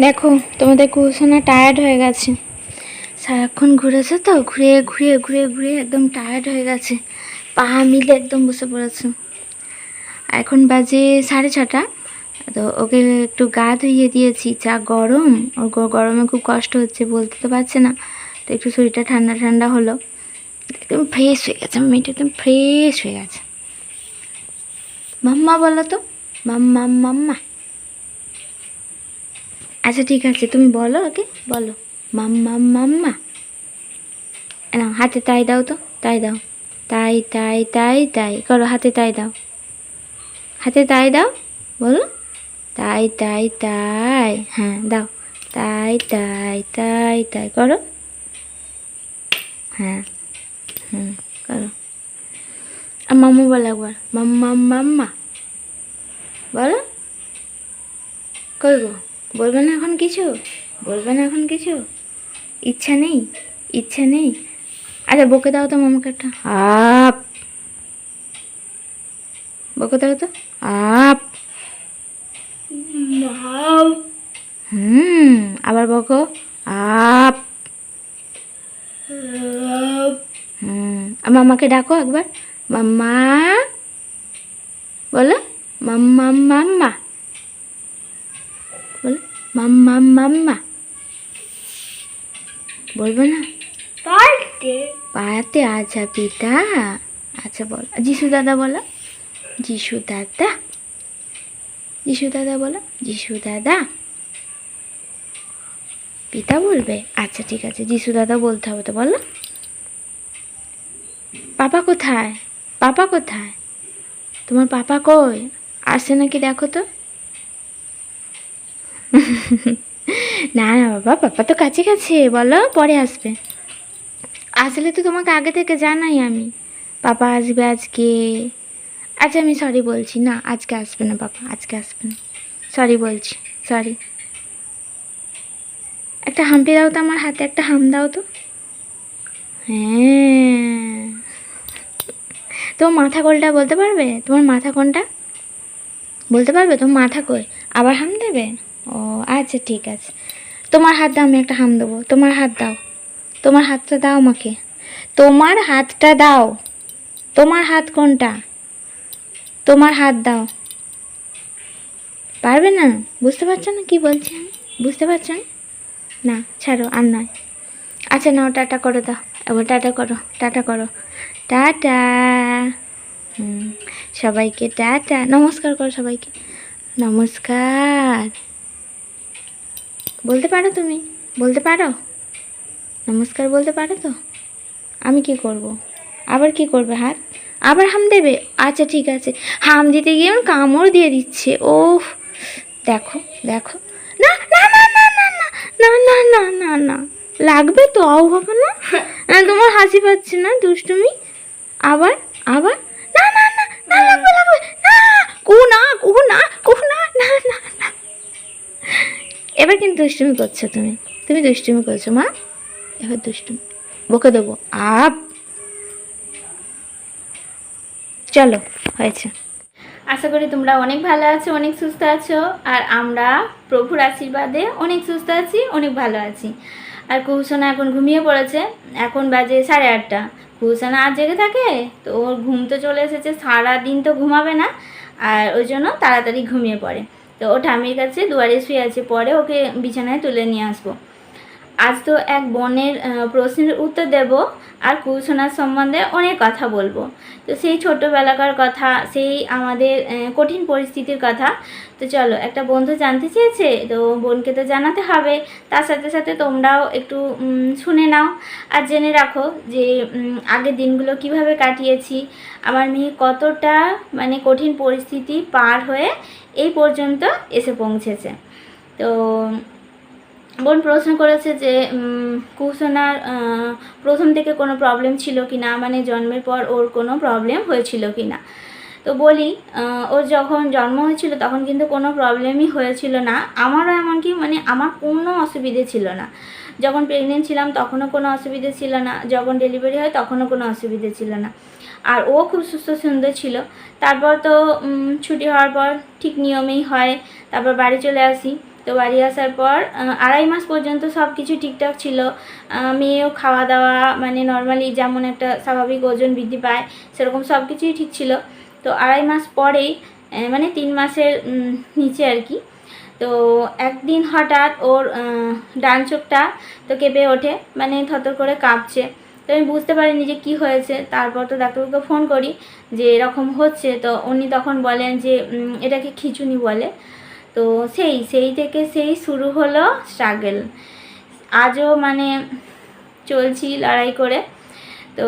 দেখো, তোমাদের কুসোনা টায়ার্ড হয়ে গেছে। সারাক্ষণ ঘুরেছে তো? ঘুরে ঘুরে ঘুরে ঘুরে একদম টায়ার্ড হয়ে গেছে। পা মিলে একদম বসে পড়েছে। এখন বাজে সাড়ে ছটা। তো ওকে একটু গা ধুইয়ে দিয়েছি। যা গরম, ওর গরমে খুব কষ্ট হচ্ছে, বলতে তো পারছে না। তো একটু শরীরটা ঠান্ডা ঠান্ডা হলো। একদম ফ্রেশ হয়ে গেছে। মেয়েটা একদম ফ্রেশ হয়ে গেছে। মাম্মা বলো তো? মাম্মা মাম্মা। আচ্ছা ঠিক আছে, তুমি বলো, ওকে? বলো। মাম্মা মাম্মা। না হাতে তাই দাও তো, তাই দাও। তাই তাই তাই তাই। করো, হাতে তাই দাও। হাতে তাই দাও, বলো। তাই তাই তাই। হ্যাঁ দাও। তাই তাই তাই তাই। করো। হ্যাঁ হুম, করো। আর মাম্মা বলো একবার। মাম্মা মাম্মা। বলো। কই গো বলবে না এখন কিছু? বলবে না এখন কিছু? ইচ্ছা নেই? ইচ্ছা নেই? আচ্ছা বকে দাও তো মামাকে একটা। আপ! বকে দাও তো। আপ! হুম আবার বকো। আপ! হুম আর মামাকে ডাকো একবার। মাম্মা! বলো। মাম্মা মাম্মা। মাম্মা মাম্মা বলব না? পাড়াতে আচ্ছা পিতা আচ্ছা বল। যিশু দাদা বলো। যিশু দাদা। যিশু দাদা বলো। যিশু দাদা। পিতা বলবে? আচ্ছা ঠিক আছে। যিশু দাদা বলতে হবে তো বলো। পাপা কোথায়? পাপা কোথায়? তোমার পাপা কই? আসে নাকি দেখো তো? না না, বাবা, পাপা তো কাছে কাছে, বলো, পরে আসবে। আসলে তো তোমাকে আগে থেকে জানাই আমি। পাপা আসবে আজকে। আচ্ছা আমি সরি বলছি, না, আজকে আসবে না, পাপা, আজকে আসবে না। সরি বলছি সরি একটা হাম্পি দাও তো আমার হাতে, একটা হাম দাও তো। হ্যাঁ। তোমার মাথা কোলটা বলতে পারবে? তোমার মাথা কোনটা? বলতে পারবে? তোমার মাথা কই? আবার হাম দেবে? ও আচ্ছা ঠিক আছে। তোমার হাত দাও, আমি একটা হাম দেবো। তোমার হাত দাও। তোমার হাতটা দাও আমাকে। তোমার হাতটা দাও। তোমার হাত কোনটা? তোমার হাত দাও। পারবে না? বুঝতে পারছ না কি বলছি বুঝতে পারছ না, ছাড়ো, আর নয়। আচ্ছা নাও, টাটা করো দাও। এবার টাটা করো টাটা করো। টাটা। হুম, সবাইকে টাটা। নমস্কার করো সবাইকে। নমস্কার। বলতে পারো তুমি বলতে পারো নমস্কার বলতে পারো তো আমি কি করব আবার কি করবে হাত আবার হাম দেবে আচ্ছা ঠিক আছে হাম দিতে গিয়ে আমার কামড় দিয়ে দিচ্ছে ও দেখো দেখো না না না না না না না না না না লাগবে তো আও হবে না তোমার হাসি পাচ্ছে না দুষ্টুমি আবার আবার না না না না লাগবে লাগবে না কু না কু না কু এবার কিন্তু দুষ্টুমি করছ তুমি। তুমি দুষ্টুমি করছ, মা। এবার দুষ্টুমি। বকে দেবো। আপ। চলো, হয়েছে। আশা করি তোমরা অনেক ভালো আছো, অনেক সুস্থ আছো, আর আমরা প্রভুর আশীর্বাদে অনেক সুস্থ আছি, অনেক ভালো আছি। আর কুহুসোনা এখন ঘুমিয়ে পড়েছে। এখন বাজে সাড়ে আটটা। কুহুসোনা আর জেগে থাকে? তো ওর ঘুম তো চলে এসেছে সারা দিন তো ঘুমাবে না। আর ওই জন্য তাড়াতাড়ি ঘুমিয়ে পড়ে। তো ও ঠামির কাছে দুয়ারে শুয়ে আছে পরে ওকে বিছানায় তুলে নিয়ে আসব। আজ তো এক বোনের প্রশ্নের উত্তর দেব আর কুসোনার সম্বন্ধে অনেক কথা বলব। তো সেই ছোটোবেলাকার কথা, সেই আমাদের কঠিন পরিস্থিতির কথা। তো চলো, একটা বন্ধু জানতে চেয়েছে, তো বোনকে তো জানাতে হবে। তার সাথে সাথে তোমরাও একটু শুনে নাও। আর জেনে রাখো যে আগের দিনগুলো কীভাবে কাটিয়েছি। আমার মেয়ে কতটা মানে কঠিন পরিস্থিতি পার হয়ে এই পর্যন্ত এসে পৌঁছেছে। তো বোন প্রশ্ন করেছে যে কুসোনার প্রথম থেকে কোনো প্রবলেম ছিল কি না? মানে জন্মের পর ওর কোনো প্রবলেম হয়েছিল কি না? তো বলি ওর যখন জন্ম হয়েছিল তখন কিন্তু কোনো প্রবলেমই হয়েছিল না। আমারও এমনকি মানে আমার কোনো অসুবিধে ছিল না। যখন প্রেগনেন্ট ছিলাম তখনও কোনো অসুবিধে ছিল না। যখন ডেলিভারি হয় তখনও কোনো অসুবিধে ছিল না। আর ও খুব সুস্থ সুন্দর ছিল। তারপর তো ছুটি হওয়ার পর ঠিক নিয়মেই হয়। তারপর বাড়ি চলে আসি। তো বাড়ি আসার পর আড়াই মাস পর্যন্ত সব কিছু ঠিকঠাক ছিল। মেয়েও খাওয়া দাওয়া মানে নর্মালি যেমন একটা স্বাভাবিক ওজন বৃদ্ধি পায়, সেরকম সব কিছুই ঠিক ছিল। তো আড়াই মাস পরেই মানে তিন মাসের নিচে আর কি। তো একদিন হঠাৎ ওর ডান চোখটা তো কেঁপে ওঠে মানে থরথর করে কাঁপছে। তো আমি বুঝতে পারিনি যে কী হয়েছে। তারপর তো ডাক্তারবাবুকে ফোন করি যে এরকম হচ্ছে। তো উনি তখন বলেন যে এটাকে খিচুনি বলে। তো সেই সেই থেকে সেই শুরু হলো স্ট্রাগল আজও মানে চলছি লড়াই করে। তো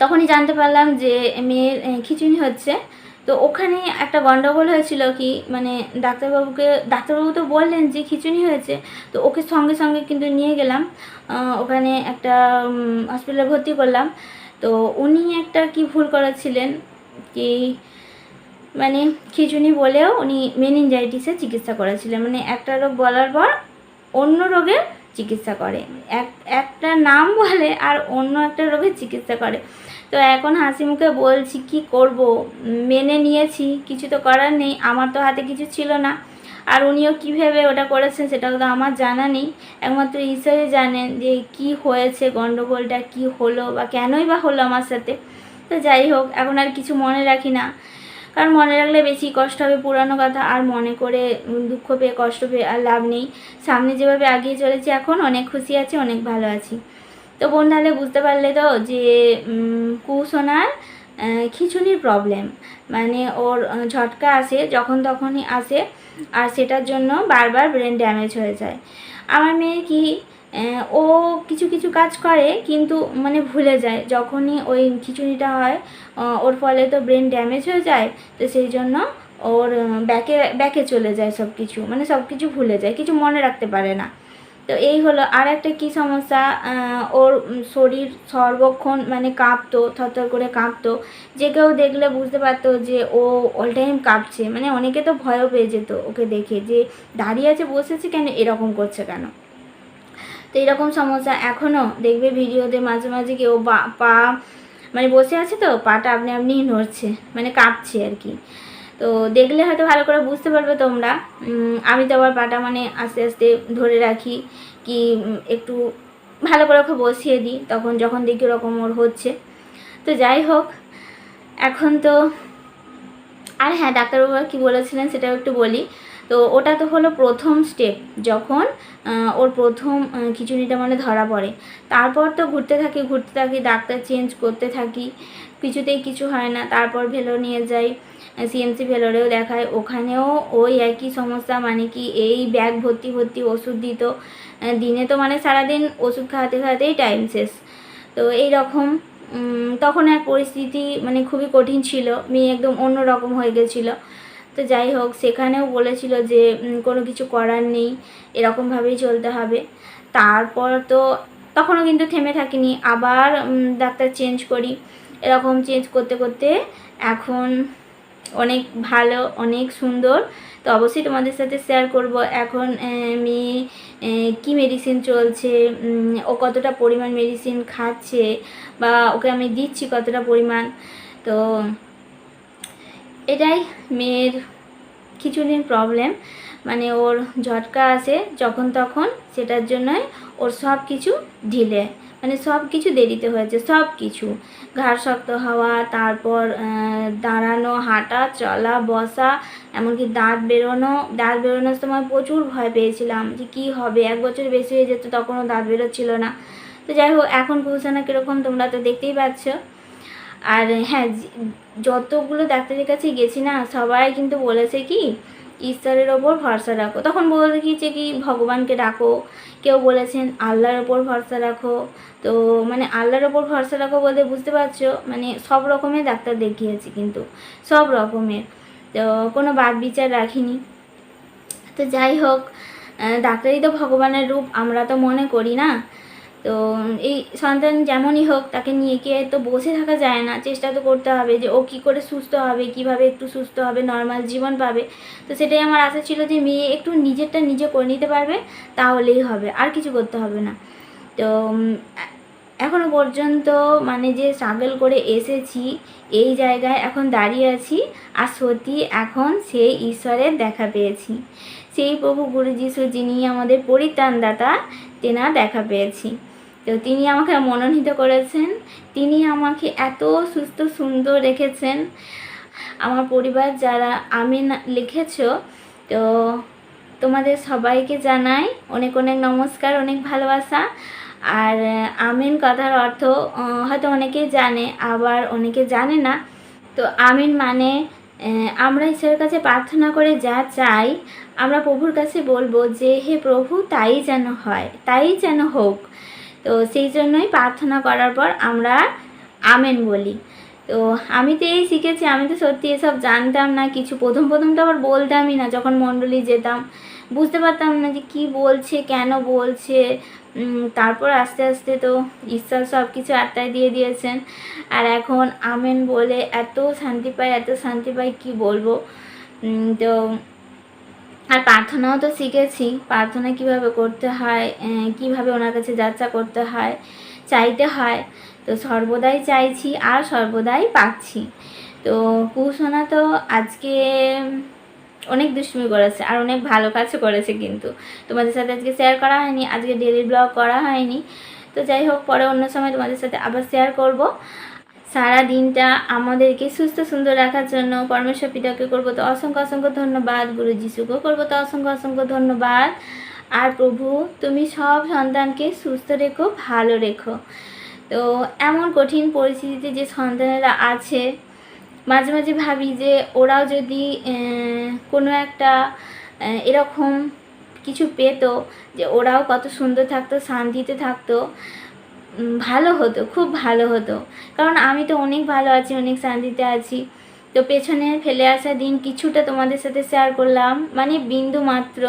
তখনই জানতে পারলাম যে মেয়ের খিচুনি হচ্ছে। তো ওখানে একটা গন্ডগোল হয়েছিল কি মানে ডাক্তারবাবুকে, ডাক্তারবাবু তো বললেন যে খিচুনি হয়েছে, তো ওকে সঙ্গে সঙ্গে কিন্তু নিয়ে গেলাম। ওখানে একটা হসপিটালে ভর্তি করলাম। তো উনি একটা কি ভুল করেছিলেন, কি মানে খিচুনি বলেও উনি মেনিনজাইটিসের চিকিৎসা করেছিলেন। মানে একটা রোগ বলার পর অন্য রোগের চিকিৎসা করে। এক, একটা নাম বলে আর অন্য একটা রোগের চিকিৎসা করে। তো এখন হাসি মুখে বলছি, কি করব? মেনে নিয়েছি, কিছু তো করার নেই, আমার তো হাতে কিছু ছিল না। আর উনিও কীভাবে ওটা করেছেন সেটাও তো আমার জানা নেই। একমাত্র ঈশ্বরই জানেন যে কি হয়েছে গণ্ডগোলটা কি হলো বা কেনই বা হলো আমার সাথে। তো যাই হোক, এখন আর কিছু মনে রাখি না। কারণ মনে রাখলে বেশি কষ্ট হবে পুরানো কথা, আর মনে করে দুঃখ পেয়ে কষ্ট পেয়ে আর লাভ নেই। সামনে যেভাবে এগিয়ে চলেছি এখন, অনেক খুশি আছি, অনেক ভালো আছি। তো বোন, তাহলে বুঝতে পারলে তো যে কুসোনার খিচুনির প্রবলেম মানে ওর ঝটকা আসে, যখন তখনই আসে, আর সেটার জন্য বারবার ব্রেন ড্যামেজ হয়ে যায়। আমার মেয়ে কি ও কিছু কিছু কাজ করে, কিন্তু মানে ভুলে যায়। যখনই ওই খিচুড়িটা হয় ওর ফলে তো ব্রেন ড্যামেজ হয়ে যায়, তো সেই জন্য ওর ব্যাকে ব্যাকে চলে যায় সব কিছু মানে সব কিছু ভুলে যায়, কিছু মনে রাখতে পারে না। তো এই হলো আর একটা কী সমস্যা ওর শরীর সর্বক্ষণ মানে কাঁপতো, থরথর করে কাঁপতো। যে কেউ দেখলে বুঝতে পারতো যে ও অল টাইম কাঁপছে। মানে অনেকে তো ভয়ও পেয়ে যেত ওকে দেখে যে, দাঁড়িয়ে আছে বসেছে কেন? এরকম করছে কেন? তো এরকম সমস্যা। এখনও দেখবে ভিডিওতে মাঝে মাঝে কেউ পা মানে বসে আছে তো, পাটা আপনি আপনি নড়ছে মানে কাঁপছে আর কি। তো দেখলে হয়তো ভালো করে বুঝতে পারবে তোমরা। আমি তো আবার পাটা মানে আস্তে আস্তে ধরে রাখি কি একটু ভালো করে ওকে বসিয়ে দিই, তখন যখন দেখি ওরকম ওর হচ্ছে। তো যাই হোক, এখন তো, আর হ্যাঁ ডাক্তারবাবু কী বলেছিলেন সেটাও একটু বলি। তো ওটা তো হলো প্রথম স্টেপ যখন ওর প্রথম খিচুড়িটা মানে ধরা পড়ে। তারপর তো ঘুরতে থাকি ঘুরতে থাকি, ডাক্তার চেঞ্জ করতে থাকি, কিছুতেই কিছু হয় না। তারপর ভেলো নিয়ে যাই সিএমসি ভেলোরেও দেখায় ওখানেও ওই একই সমস্যা মানে কি এই ব্যাগ ভর্তি ভর্তি ওষুধ দিত। দিনে তো মানে সারাদিন ওষুধ খাওয়াতে, খাওয়াতেই টাইম শেষ। তো এই রকম তখন এক পরিস্থিতি মানে খুবই কঠিন ছিল, মেয়ে একদম অন্য রকম হয়ে গেছিল। তো যাই হোক, সেখানেও বলেছিল যে কোনো কিছু করার নেই, এরকমভাবেই চলতে হবে। তারপর তো তখনও কিন্তু থেমে থাকিনি। আবার ডাক্তার চেঞ্জ করি। এরকম চেঞ্জ করতে করতে এখন অনেক ভালো, অনেক সুন্দর। তো অবশ্যই তোমাদের সাথে শেয়ার করব। এখন মেয়ে কী মেডিসিন চলছে? ও কতটা পরিমাণ মেডিসিন খাচ্ছে? বা ওকে আমি দিচ্ছি কতটা পরিমাণ? তো এটাই মেয়ের কিছু খিচুড়ির প্রবলেম মানে ওর ঝটকা আসে যখন তখন সেটার জন্যই ওর সব কিছু ঢিলে মানে সব কিছু দেরিতে হয়েছে, সব কিছু। ঘাড় শক্ত হওয়া, তারপর দাঁড়ানো, হাঁটা, চলা, বসা, এমনকি দাঁত বেরোনো, দাঁত বেরোনোর সময় প্রচুর ভয় পেয়েছিলাম যে কী হবে, এক বছর বেশি হয়ে যেত তখনও দাঁত বেরোচ্ছিল না। তো যাই হোক, এখন কুসানা কীরকম তোমরা তো দেখতেই পাচ্ছ। আর হ্যাঁ যতগুলো ডাক্তারের কাছে গেছি না, সবাই কিন্তু বলেছে কি, ঈশ্বরের ওপর ভরসা রাখো। তখন বলে গিয়েছে কি, ভগবানকে ডাকো। কেউ বলেছেন, আল্লাহর ওপর ভরসা রাখো। তো মানে আল্লাহর ওপর ভরসা রাখো বলতে বুঝতে পারছ? মানে সব রকমের ডাক্তার দেখিয়েছি কিন্তু, সব রকমের। তো কোনো বাদ বিচার রাখিনি। তো যাই হোক ডাক্তারই তো ভগবানের রূপ, আমরা তো মনে করি না। তো এই সন্তান যেমনই হোক তাকে নিয়ে গিয়ে তো বসে থাকা যায় না। চেষ্টা তো করতে হবে যে ও কী করে সুস্থ হবে কীভাবে একটু সুস্থ হবে নর্মাল জীবন পাবে। তো সেটাই আমার আশা ছিল যে মেয়ে একটু নিজেরটা নিজে করে নিতে পারবে তাহলেই হবে আর কিছু করতে হবে না। তো উম, এ- এখনও পর্যন্ত মানে যে স্ট্রাগল করে এসেছি এই জায়গায় এখন দাঁড়িয়ে আছি আর সত্যি এখন সেই ঈশ্বরের দেখা পেয়েছি। সেই প্রভু গুরু যিনি আমাদের পরিত্রাণদাতা তেনা দেখা পেয়েছি। তো তিনি আমাকে মনোনীত করেছেন। তিনি আমাকে এত সুস্থ, সুন্দর রেখেছেন। আমার পরিবার যারা আমিন লিখেছ, তো তোমাদের সবাইকে জানাই অনেক অনেক নমস্কার, অনেক ভালোবাসা। আর আমিন কথার অর্থ হয়তো অনেকেই জানে, আবার অনেকে জানে না। তো আমিন মানে আমরা ঈশ্বরের কাছে প্রার্থনা করে যা চাই, আমরা প্রভুর কাছে বলব যে, হে প্রভু, তাই যেন হয়, তাই যেন হোক। তো সেই জন্যই প্রার্থনা করার পর আমরা আমেন বলি। তো আমি তো এই শিখেছি, আমি তো সত্যি এসব জানতাম না, কিছু প্রথম প্রথম তো আবার বলতামই না, যখন মণ্ডলী যেতাম বুঝতে পারতাম না যে কি বলছে, কেন বলছে তারপর আস্তে আস্তে তো ঈশ্বর সব কিছু আত্মায় দিয়ে দিয়েছেন। আর এখন আমেন বলে এত শান্তি পাই, এত শান্তি পাই কি বলব? তো আর প্রার্থনাও তো শিখেছি। প্রার্থনা কীভাবে করতে হয় কীভাবে ওনার কাছে যাত্রা করতে হয়, চাইতে হয়। তো সর্বদাই চাইছি আর সর্বদাই পাচ্ছি। তো কুসোনা তো আজকে অনেক দুষ্টুমি করেছে আর অনেক ভালো কাজও করেছে কিন্তু। তোমাদের সাথে আজকে শেয়ার করা হয়নি, আজকে ডেলি ব্লগ করা হয়নি। তো যাই হোক, পরে অন্য সময় তোমাদের সাথে আবার শেয়ার করব। সারা দিনটা আমাদেরকে সুস্থ সুন্দর রাখার জন্য পরমেশ্বর পিতাকে করব। তো অসংখ্য অসংখ্য ধন্যবাদ গুরু যিশুকেও করব। তো অসংখ্য অসংখ্য ধন্যবাদ। আর প্রভু, তুমি সব সন্তানকে সুস্থ রেখো, ভালো রেখো। তো এমন কঠিন পরিস্থিতিতে যে সন্তানেরা আছে, মাঝে মাঝে ভাবি যে ওরাও যদি কোনো একটা এরকম কিছু পেতো যে ওরাও কত সুন্দর থাকতো, শান্তিতে থাকতো ভালো হতো, খুব ভালো হতো। কারণ আমি তো অনেক ভালো আছি, অনেক শান্তিতে আছি। তো পেছনে ফেলে আসা দিন কিছুটা তোমাদের সাথে শেয়ার করলাম। মানে বিন্দু মাত্র।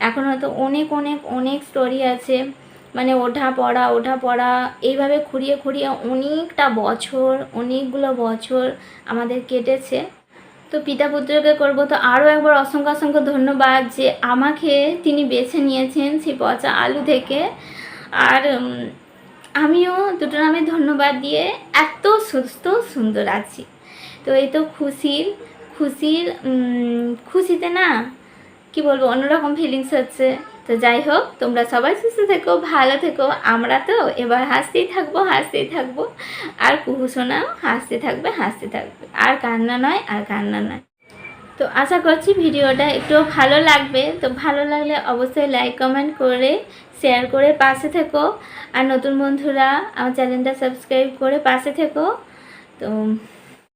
এখন হয়তো অনেক অনেক অনেক স্টোরি আছে। মানে ওঠা, পড়া ওঠা, পড়া, এইভাবে খুঁড়িয়ে খুঁড়িয়ে অনেকটা বছর, অনেকগুলো বছর আমাদের কেটেছে। তো পিতা পুত্রকে করব তো আরও একবার অসংখ্য অসংখ্য ধন্যবাদ যে আমাকে তিনি বেছে নিয়েছেন সেই পচা আলু থেকে। আর আমিও দুটো নামে ধন্যবাদ দিয়ে এত সুস্থ, সুন্দর আছি। তো এই তো খুশির খুশির খুশিতে না, কি বলব, অন্যরকম ফিলিংস হচ্ছে। তো যাই হোক, তোমরা সবাই সুস্থ থেকো, ভালো থেকো। আমরা তো এবার হাসতেই থাকব হাসতেই থাকব। আর কুহুসোনাও হাসতে থাকবে হাসতে থাকবে। আর কান্না নয়, আর কান্না নয়। তো আশা করছি ভিডিওটা একটু ভালো লাগবে। তো ভালো লাগলে অবশ্যই লাইক কমেন্ট করে শেয়ার করে পাশে থেকো। আর নতুন বন্ধুরা আমার চ্যানেলটা সাবস্ক্রাইব করে পাশে থেকো। তো